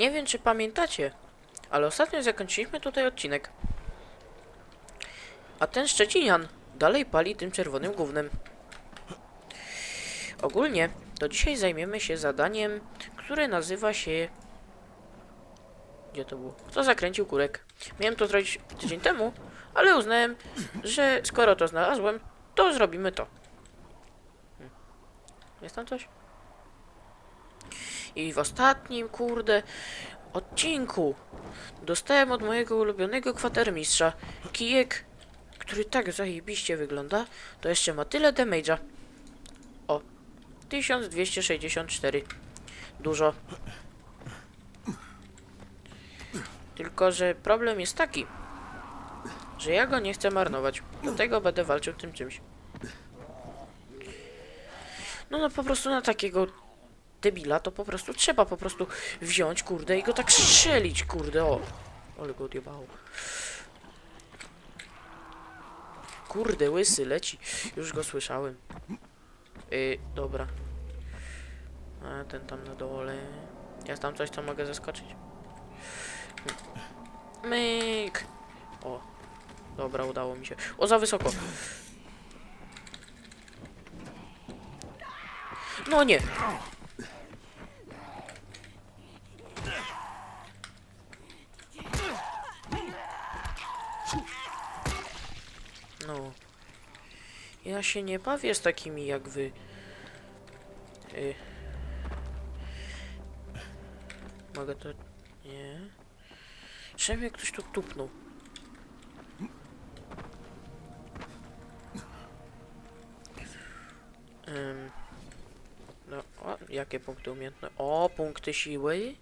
Nie wiem, czy pamiętacie, ale ostatnio zakończyliśmy tutaj odcinek. A ten Szczecinian dalej pali tym czerwonym gównem. Ogólnie, to dzisiaj zajmiemy się zadaniem, które nazywa się... Gdzie to było? Kto zakręcił kurek? Miałem to zrobić tydzień temu, ale uznałem, że skoro to znalazłem, to zrobimy to. Hmm. Jest tam coś? I w ostatnim, kurde, odcinku dostałem od mojego ulubionego kwatermistrza kijek, który tak zajebiście wygląda, to jeszcze ma tyle damage'a. O, 1264. Dużo. Tylko, że problem jest taki, że ja go nie chcę marnować. Dlatego będę walczył tym czymś. No, no po prostu na takiego debila to po prostu trzeba po prostu wziąć, kurde, i go tak strzelić, kurde, o. Ale go odjebało. Kurde, łysy leci. Już go słyszałem. Yy, dobra. A ten tam na dole. Jest tam coś, co mogę zaskoczyć? Myk. O. Dobra, udało mi się. O, za wysoko. No nie. No. Ja się nie bawię z takimi jak wy. Y. Mogę to... Nie. Czemu jak ktoś tu tupnął? Ym. No, o, jakie punkty umiejętne? O, punkty siły.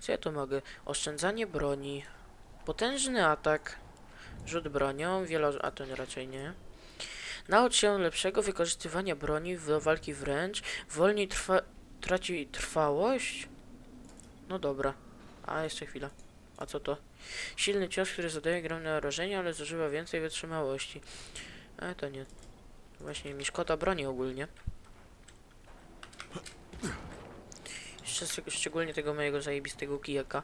Co ja tu mogę? Oszczędzanie broni. Potężny atak. Rzut bronią, wielo... a to raczej nie. Naucz się lepszego wykorzystywania broni do walki wręcz. Wolniej trwa... traci trwałość? No dobra. A, jeszcze chwila. A co to? Silny cios, który zadaje ogromne obrażenia, ale zużywa więcej wytrzymałości. Ale to nie. Właśnie mi szkoda broni ogólnie. Szczeg- szczególnie tego mojego zajebistego kijaka.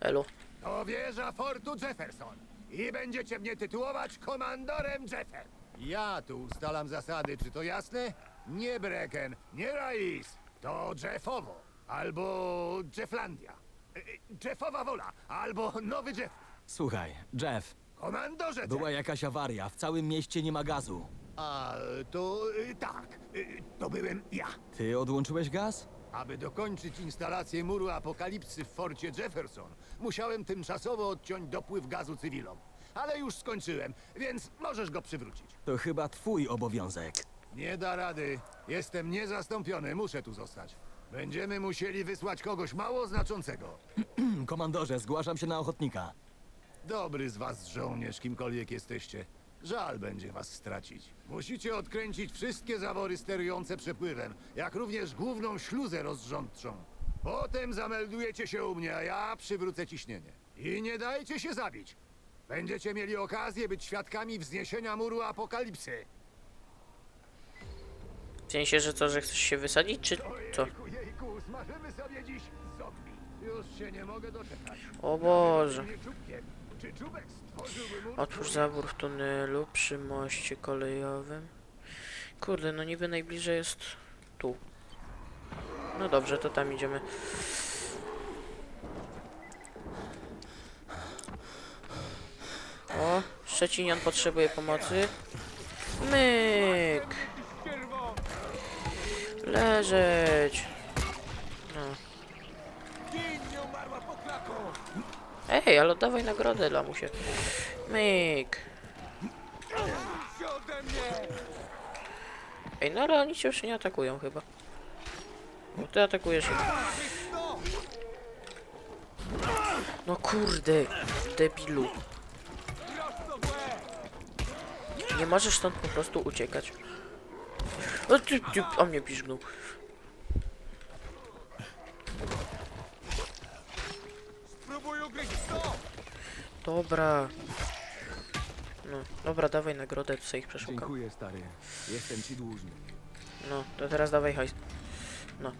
Elo. To wieża fortu Jefferson. I będziecie mnie tytułować komandorem Jeffer. Ja tu ustalam zasady, czy to jasne? Nie Brecken, nie Rais. To Jeffowo. Albo Jefflandia. E, e, Jeffowa wola. Albo nowy Jeff. Słuchaj, Jeff, Komandorze Jeff. była jakaś awaria, w całym mieście nie ma gazu. A to e, tak. e, To byłem ja. Ty odłączyłeś gaz? Aby dokończyć instalację muru apokalipsy w forcie Jefferson, musiałem tymczasowo odciąć dopływ gazu cywilom. Ale już skończyłem, więc możesz go przywrócić. To chyba twój obowiązek. Nie da rady. Jestem niezastąpiony, muszę tu zostać. Będziemy musieli wysłać kogoś mało znaczącego. Komandorze, zgłaszam się na ochotnika. Dobry z was żołnierz, kimkolwiek jesteście. Żal będzie was stracić. Musicie odkręcić wszystkie zawory sterujące przepływem, jak również główną śluzę rozrządczą. Potem zameldujecie się u mnie, a ja przywrócę ciśnienie. I nie dajcie się zabić. Będziecie mieli okazję być świadkami wzniesienia muru apokalipsy. W sensie, że co, że chcesz się wysadzić, czy co? Jejku, jejku, smażymy sobie dziś. Już się nie mogę doczekać. O Boże. Czubkiem. Otwórz zawór w tunelu przy moście kolejowym. Kurde, no niby najbliżej jest tu. No dobrze, to tam idziemy. O, Szczecinian potrzebuje pomocy. Myk! Leżeć! No. Ej, ale oddawaj nagrodę lamusie. Myk. Ej, no ale oni cię już nie atakują chyba. Bo ty atakujesz. No kurde, debilu. Nie możesz stąd po prostu uciekać. O ty, ty, o mnie piszgnął. Dobra. No, dobra, dawaj nagrodę, co ich przeszukam. Dziękuję, stary. Jestem ci dłużny. No, to teraz dawaj hajs. No.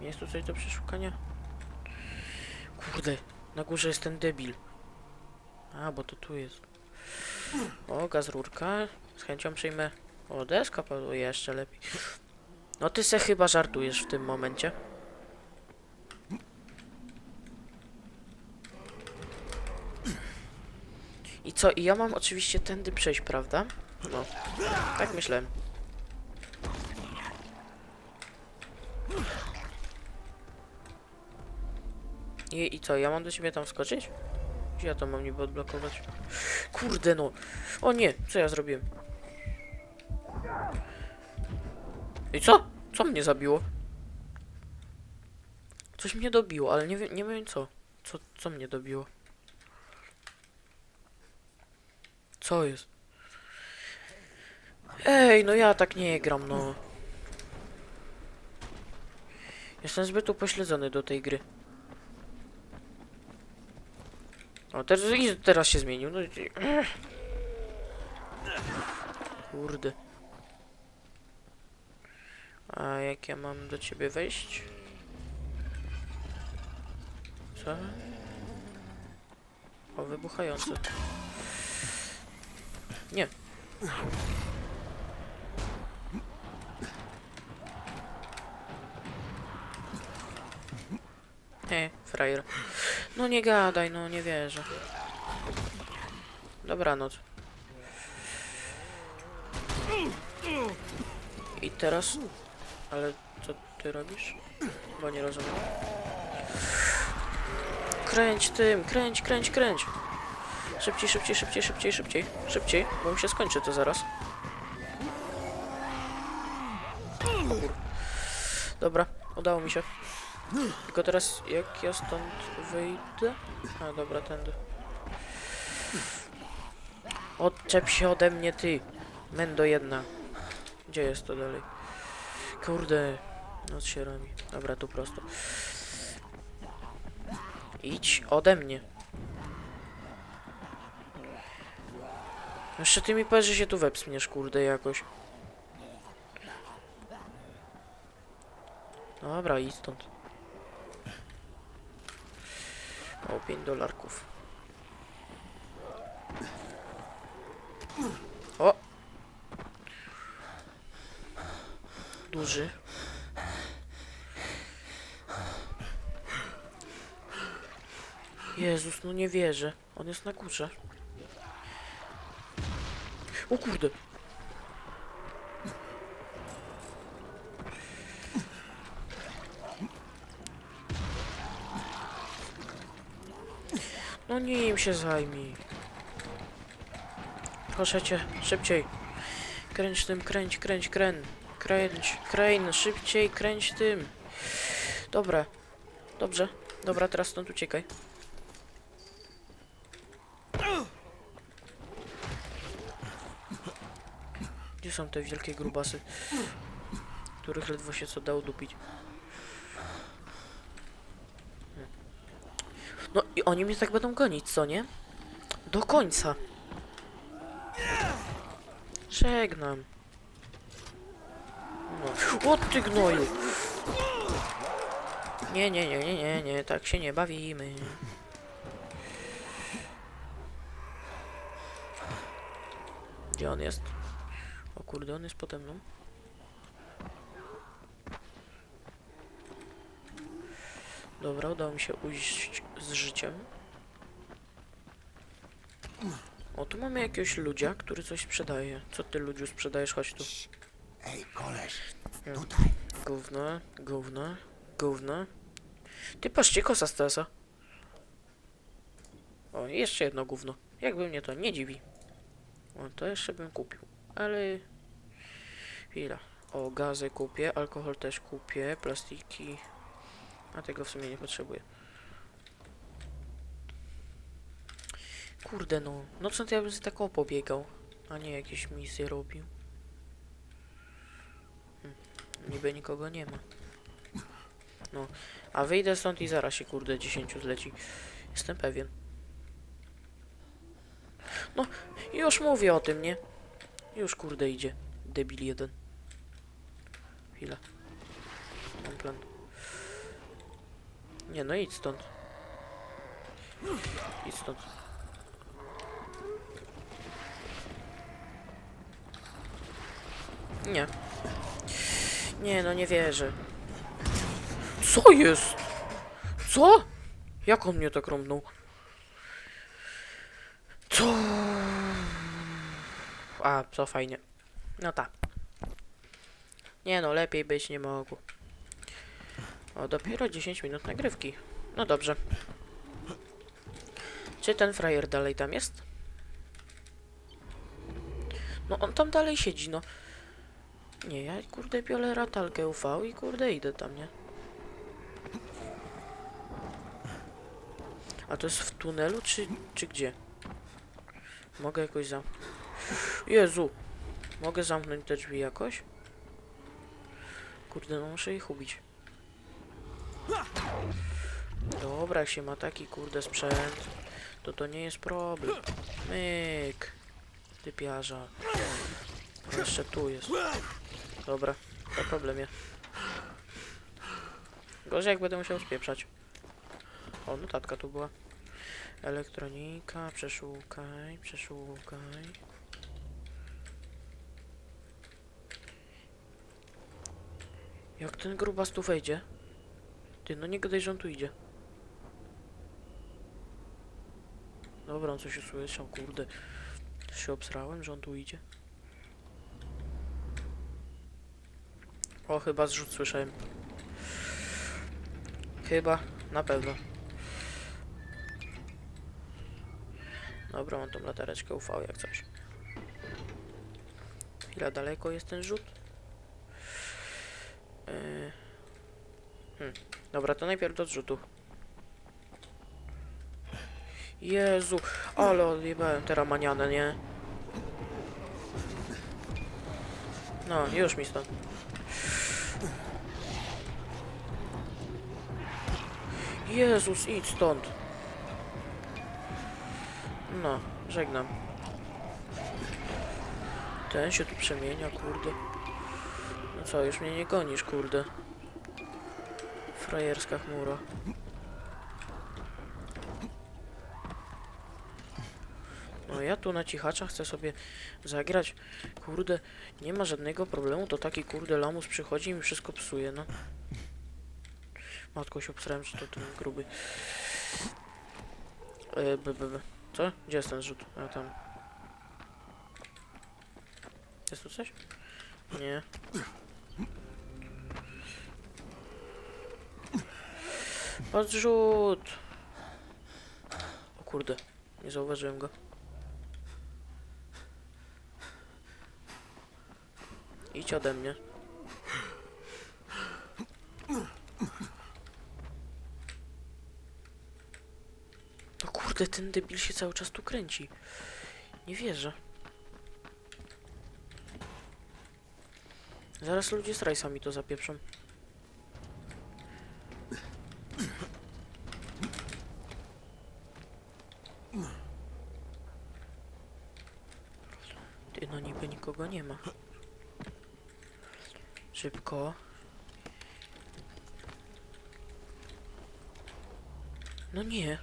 Jest tu coś do przeszukania? Kurde, na górze jest ten debil. A, bo to tu jest. O, gaz rurka. Z chęcią przyjmę. O, deska padła jeszcze lepiej. No ty se chyba żartujesz w tym momencie. Co? I ja mam oczywiście tędy przejść, prawda? No, tak myślałem. I, I co, ja mam do ciebie tam wskoczyć? Gdzie ja to mam niby odblokować? Kurde no! O nie! Co ja zrobiłem? I co? Co mnie zabiło? Coś mnie dobiło, ale nie wiem, nie wiem co. Co, co mnie dobiło? Co jest? Ej, no ja tak nie gram, no. Jestem zbyt upośledzony do tej gry. O, teraz, teraz się zmienił. No, Kurde. A jak ja mam do ciebie wejść? Co? O, wybuchające. Nie. He, frajer. No nie gadaj, no nie wierzę. Dobranoc. I teraz... Ale co ty robisz? Bo nie rozumiem. Kręć tym, kręć, kręć, kręć. Szybciej, szybciej, szybciej, szybciej, szybciej. Szybciej, bo mi się skończy to zaraz. Dobra, udało mi się. Tylko teraz jak ja stąd wyjdę? A dobra, tędy. Odczep się ode mnie ty. Mendo jedna. Gdzie jest to dalej? Kurde. Noc się robi. Dobra, tu prosto. Idź ode mnie. Jeszcze ty mi powiesz, że się tu wepsmiesz, kurde, jakoś. Dobra, idź stąd. O, 5 dolarków. O! Duży. Jezus, no nie wierzę. On jest na górze. O kurde. No nim się zajmij. Proszę cię, szybciej. Kręć tym, kręć, kręć, kręć. Kręć, kręć, szybciej, kręć tym. Dobra. Dobrze. Dobra, teraz stąd uciekaj. Są te wielkie grubasy? Których ledwo się co dało dupić. No i oni mnie tak będą gonić, co nie? Do końca. Żegnam. No. O ty gnoju! Nie, nie, nie, nie, nie, nie, tak się nie bawimy. Gdzie on jest? Kurde, on jest pode mną. Dobra, udało mi się ujść z życiem. O, tu mamy jakiegoś ludzia, który coś sprzedaje. Co ty, ludziu, sprzedajesz? Chodź tu. Ej, koleś, Ja. tutaj. Gówno, gówno, gówno. Ty patrzcie, kosa z TS-a. O, jeszcze jedno gówno. Jakby mnie to nie dziwi. O, to jeszcze bym kupił. Ale... Chwila. O, gazy kupię, alkohol też kupię, plastiki... A tego w sumie nie potrzebuję. Kurde no, no co to ja bym z taką pobiegał, a nie jakieś misje robił. Hm, niby nikogo nie ma. No, a wyjdę stąd i zaraz się kurde 10 zleci. Jestem pewien. No, już mówię o tym, nie? Już kurde idzie. Debil jeden. Chwila. Mam plan. Nie no, idź stąd. Idź stąd. Nie. Nie no, nie wierzę. Co jest? Co? Jak on mnie tak rąbnął? Co? A, co fajnie. No tak. Nie no, lepiej być nie mogło. O, dopiero 10 minut nagrywki. No dobrze. Czy ten frajer dalej tam jest? No on tam dalej siedzi, no. Nie, ja kurde biorę ratalkę UV i kurde idę tam, nie? A to jest w tunelu, czy, czy gdzie? Mogę jakoś zam... Jezu! Mogę zamknąć te drzwi jakoś? Kurde, no muszę ich ubić. Dobra, jak się ma taki kurde sprzęt, to to nie jest problem. Myk. Typiarza. Jeszcze tu jest. Dobra, to problemie. Gorzej jak będę musiał spieprzać. O, notatka tu była. Elektronika, przeszukaj, przeszukaj. Jak ten grubas tu wejdzie? Ty, no nie gadaj, że on tu idzie. Dobra, on coś usłyszał, kurde. Się obsrałem, że on tu idzie. O, chyba zrzut słyszałem. Chyba, na pewno. Dobra, mam tą latareczkę UV jak coś. Chwila daleko jest ten rzut. Yy. Hmm. Dobra, to najpierw do zrzutu. Jezu, ale odjebałem teraz manianę, nie? No, już mi stąd. Jezus, idź stąd. No, żegnam. Ten się tu przemienia, kurde. Co, już mnie nie gonisz, kurde. Frajerska chmura. No ja tu na cichacza chcę sobie zagrać. Kurde, nie ma żadnego problemu, to taki kurde lamus przychodzi i mi wszystko psuje, no. Matko się obsrałem, że to ten gruby. E, b, b, b. Co? Gdzie jest ten rzut? A tam. Jest tu coś? Nie. Odrzut! O kurde, nie zauważyłem go. Idź ode mnie. O kurde, ten debil się cały czas tu kręci. Nie wierzę. Zaraz ludzie z rajsami to zapieprzą. Ty, no niby nikogo nie ma. Szybko. No nie.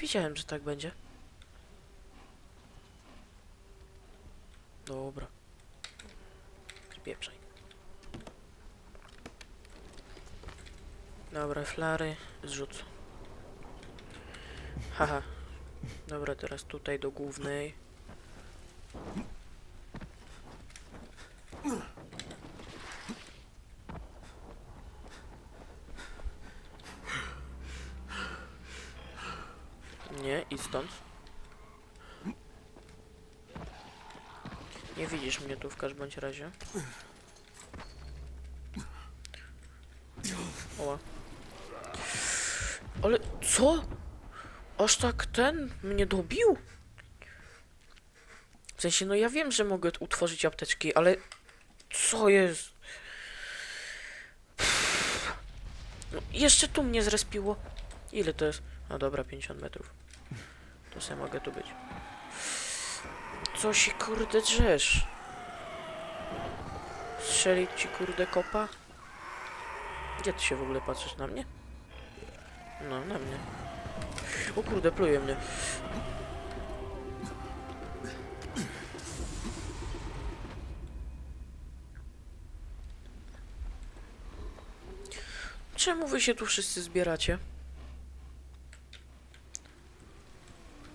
Wiedziałem, że tak będzie. Dobra. Spieprzaj. Dobra, flary, zrzut. Haha. Dobra, teraz tutaj do głównej. Nie, idź stąd. Nie widzisz mnie tu w każdym razie. Oła. Ale co? Aż tak ten mnie dobił? W sensie, no ja wiem, że mogę utworzyć apteczki, ale co jest? No, jeszcze tu mnie zrespiło. Ile to jest? A dobra, 50 metrów. To sobie mogę tu być. Co się kurde drzesz? Strzelić ci kurde kopa? Gdzie ty się w ogóle patrzysz na mnie? No, na mnie. O kurde, pluje mnie. Czemu wy się tu wszyscy zbieracie?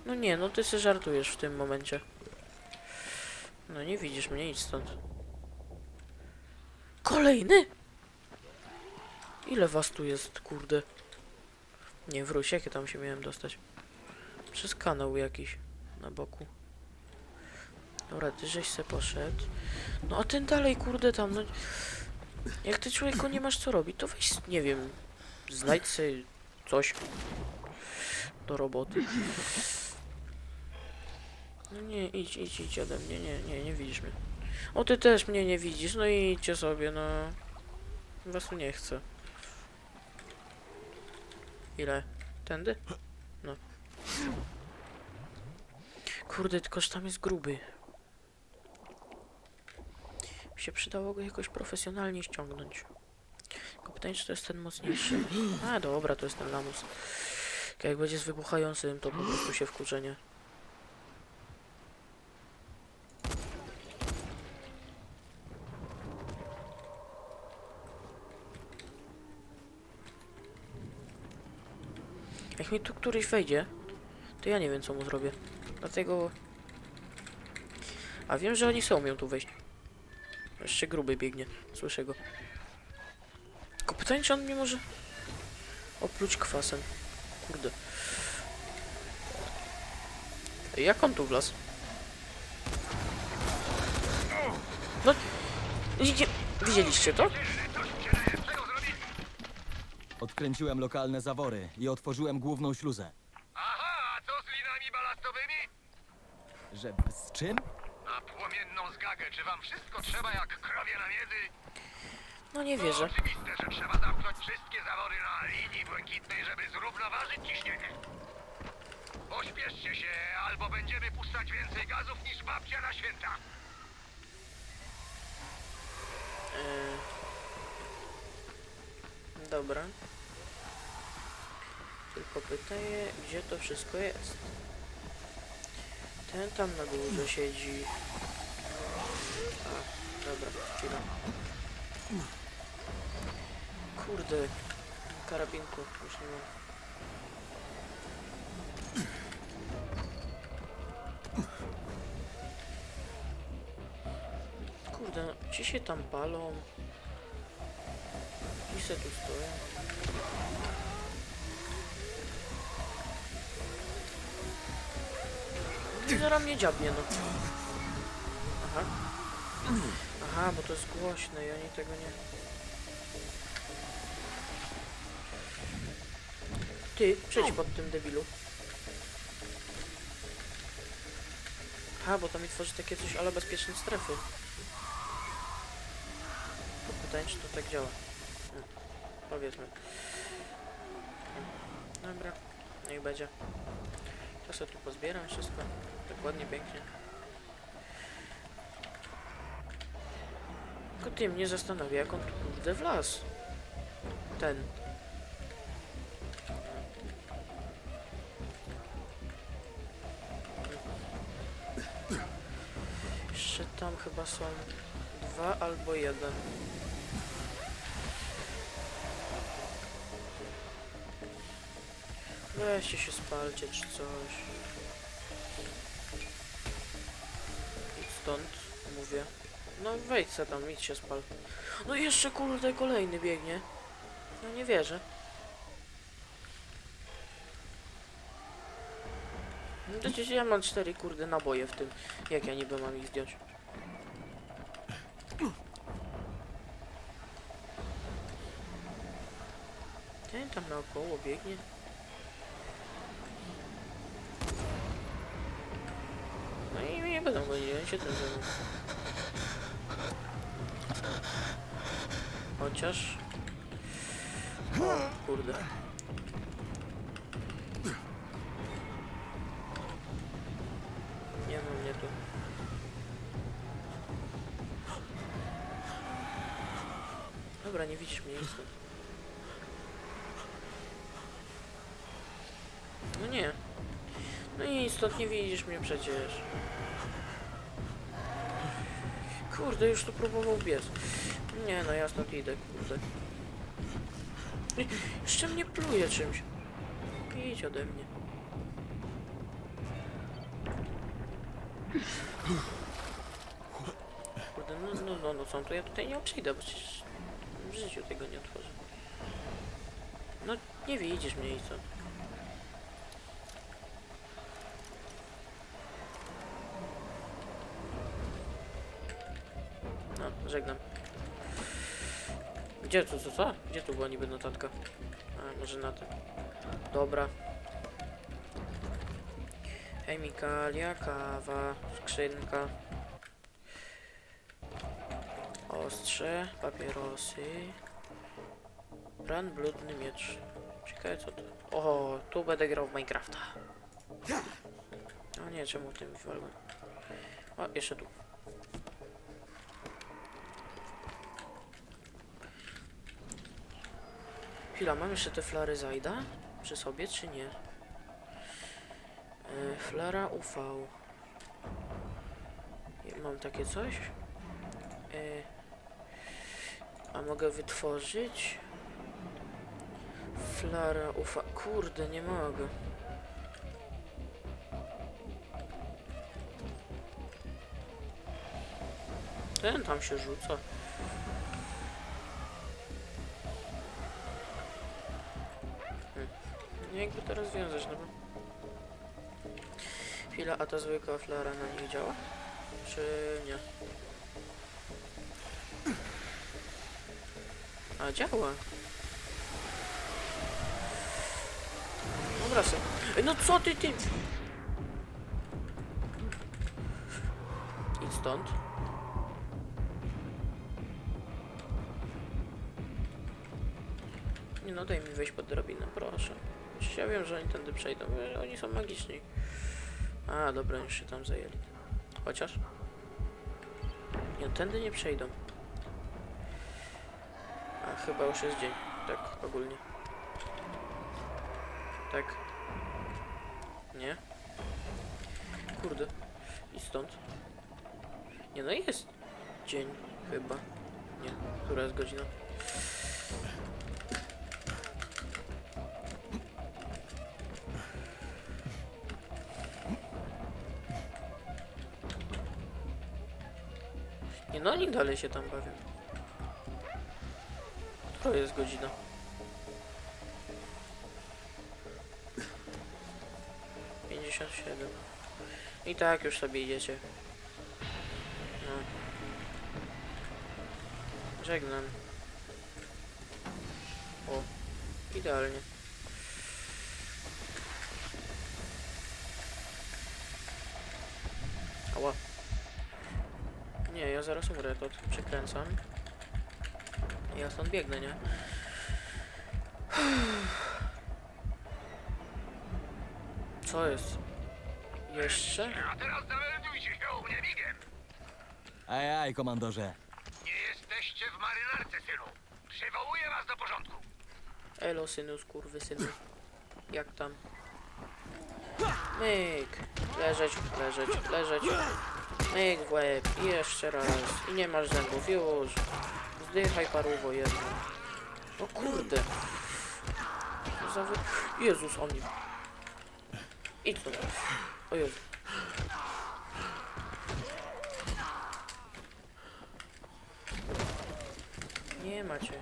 No nie, no ty se żartujesz w tym momencie. No nie widzisz mnie, idź stąd. Kolejny? Ile was tu jest, kurde? Nie, wróć, jakie tam się miałem dostać? Przez kanał jakiś na boku. Dobra, ty żeś se poszedł. No a ten dalej, kurde, tam, no... Jak ty człowieku nie masz co robić, to weź, nie wiem, znajdź sobie coś do roboty. No nie, idź, idź, idź ode mnie, nie, nie, nie widzisz mnie. O, ty też mnie nie widzisz, no i idźcie sobie, no. Was tu nie chcę. Ile? Tędy? No. Kurde, tylko że tam jest gruby. Mi się przydało go jakoś profesjonalnie ściągnąć. Tylko pytanie, czy to jest ten mocniejszy. A, dobra, to jest ten lamus. Jak będzie z wybuchającym, to po prostu się wkurzenie. Jak mi tu któryś wejdzie, to ja nie wiem co mu zrobię. Dlatego... A wiem, że oni są umieją tu wejść. Jeszcze gruby biegnie. Słyszę go. Tylko pytanie, czy on mnie może opluć kwasem. Kurde. Jak on tu wlazł? No... Widzieliście to? Odkręciłem lokalne zawory i otworzyłem główną śluzę. Aha, a co z linami balastowymi? Że z czym? Na płomienną zgagę, czy wam wszystko trzeba jak krowie na miedzy? No nie wierzę. Oczywiste, że trzeba zamknąć wszystkie zawory na linii błękitnej, żeby zrównoważyć ciśnienie. Pośpieszcie się, albo będziemy puszczać więcej gazów niż babcia na święta. Yy... Dobra. Tylko pytanie, gdzie to wszystko jest? Ten tam na górze siedzi. A, dobra, chwila. Kurde, karabinku już nie mam. Kurde, no, ci się tam palą. Se tu stoją. I zaraz mnie dziabnie, no. Aha. Aha, bo to jest głośne i oni tego nie... Ty, przejdź pod tym debilu. Aha, bo to mi tworzy takie coś, ale bezpieczne strefy. Pytanie, czy to tak działa. Powiedzmy. Dobra, niech będzie. To sobie tu pozbieram wszystko. Tak ładnie, pięknie. Tylko ty mnie zastanawia, jak on tu kurde wlazł. Ten. Jeszcze tam chyba są dwa albo jeden. Weźcie się spalcie czy coś. Idź stąd, mówię. No wejdź se tam, idź się spal. No i jeszcze kurde kolejny biegnie. No nie wierzę. No to ja mam cztery kurde naboje w tym. Jak ja niby mam ich zdjąć? Ten tam naokoło biegnie. No i nie będą gonić, oni się tym zajmą. Chociaż... O, kurde. Nie ma mnie tu. Dobra, nie widzisz mnie, jestem. idź stąd, nie widzisz mnie przecież. Kurde, już tu próbował biec. Nie no, ja stąd idę, kurde. Jeszcze mnie pluje czymś. Idź ode mnie. Kurde, no, no, no, no co, to ja tutaj nie przejdę, bo w życiu tego nie otworzę. No, nie widzisz mnie i co? Żegnam. Gdzie tu, co, co? Gdzie tu była niby notatka? A, może na tym. Dobra. Chemikalia, kawa, skrzynka. Ostrze, papierosy. Bran, bludny miecz. Ciekawe co to. O, tu będę grał w Minecrafta. O nie, czemu tym walłem? O, jeszcze tu. Chwila, mam jeszcze te flary Zajda przy sobie, czy nie? Yy, flara UV. Mam takie coś? Yy, a mogę wytworzyć? Flara UV. Kurde, nie mogę. Ten tam się rzuca. Jakby to rozwiązać, no bo... Chwila, a ta zwykła flara na nich działa? Czy nie? A, działa. Dobra, se. Ej, no co ty, ty? Idź stąd. Nie no, daj mi wejść pod drabinę, proszę. Ja wiem, że oni tędy przejdą, oni są magiczni. A, dobra, już się tam zajęli. Chociaż? Nie, tędy nie przejdą. A, chyba już jest dzień. Tak, ogólnie. Tak. Nie? Kurde. I stąd. Nie, no jest dzień, chyba. Nie, która jest godzina? No, oni dalej się tam bawią. Która jest godzina? Pięćdziesiąt siedem. I tak już sobie idziecie. No. Żegnam. O, idealnie. Umrę, to przekręcam. Ja stąd biegnę, nie? Co jest? Jeszcze? A teraz zameldujcie się u mnie migiem. Aj, aj, komandorze. Nie jesteście w marynarce, synu. Przywołuję was do porządku. Elo, synu, skurwy, synu. Jak tam? Myk. Leżeć, leżeć, leżeć. Myk w łeb. I jeszcze raz. I nie masz zębów, już. Zdychaj paruwo jedno. O kurde. Co za wy... Jezus, on mnie... Idź tu. O Jezu. Nie macie.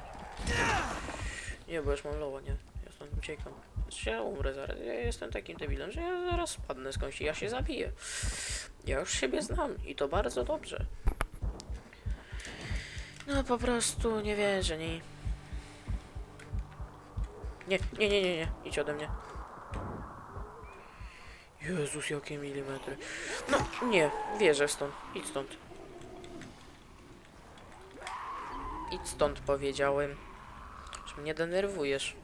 Nie, bo już mam lowa, nie? Ja stąd uciekam. Ja umrę zaraz. Ja jestem takim debilem, że ja zaraz spadnę skądś i ja się zabiję. Ja już siebie znam i to bardzo dobrze. No po prostu nie wierzę, nie. Nie, nie, nie, nie, nie. Idź ode mnie. Jezus, jakie milimetry. No, nie, wierzę stąd. Idź stąd. Idź stąd, powiedziałem. Że mnie denerwujesz.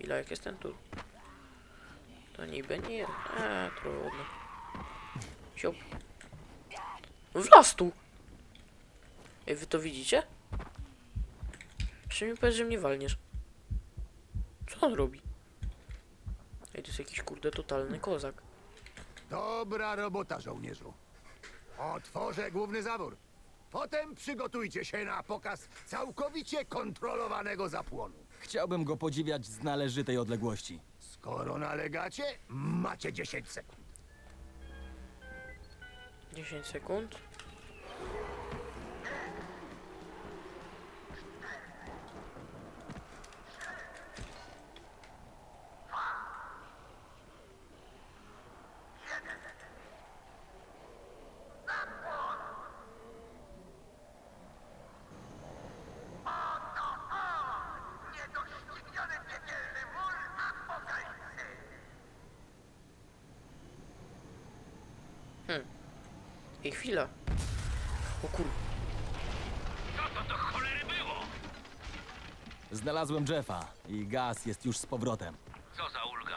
Ile jak jest ten tu? To niby nie. A, trudno. Siup. Wlazł tu! Ej, wy to widzicie? Czy mi powiedz, że mnie walniesz? Co on robi? Ej, to jest jakiś kurde totalny kozak. Dobra robota, żołnierzu. Otworzę główny zawór. Potem przygotujcie się na pokaz całkowicie kontrolowanego zapłonu. Chciałbym go podziwiać z należytej odległości. Skoro nalegacie, macie 10 sekund. 10 sekund. Niedościgniony piekielny mur apokalipsy! I chwila. O kur... Co to do cholery było? Znalazłem Jeffa i gaz jest już z powrotem. Co za ulga.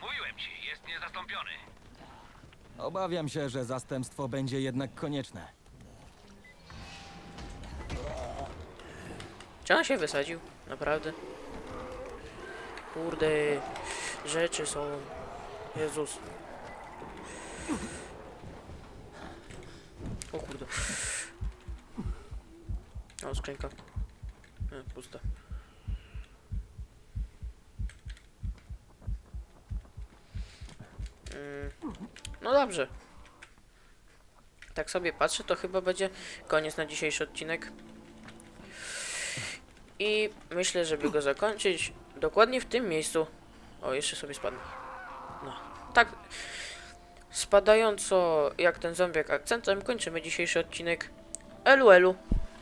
Mówiłem ci, jest niezastąpiony. Obawiam się, że zastępstwo będzie jednak konieczne. Czy on się wysadził? Naprawdę? Kurde, rzeczy są. Jezus. O kurde. O, skrzynka. E, pusta. No dobrze. Tak sobie patrzę, to chyba będzie koniec na dzisiejszy odcinek. I myślę, żeby go zakończyć dokładnie w tym miejscu. O, jeszcze sobie spadnę. No, tak. Spadająco jak ten zombiak akcentem kończymy dzisiejszy odcinek. Elu, elu.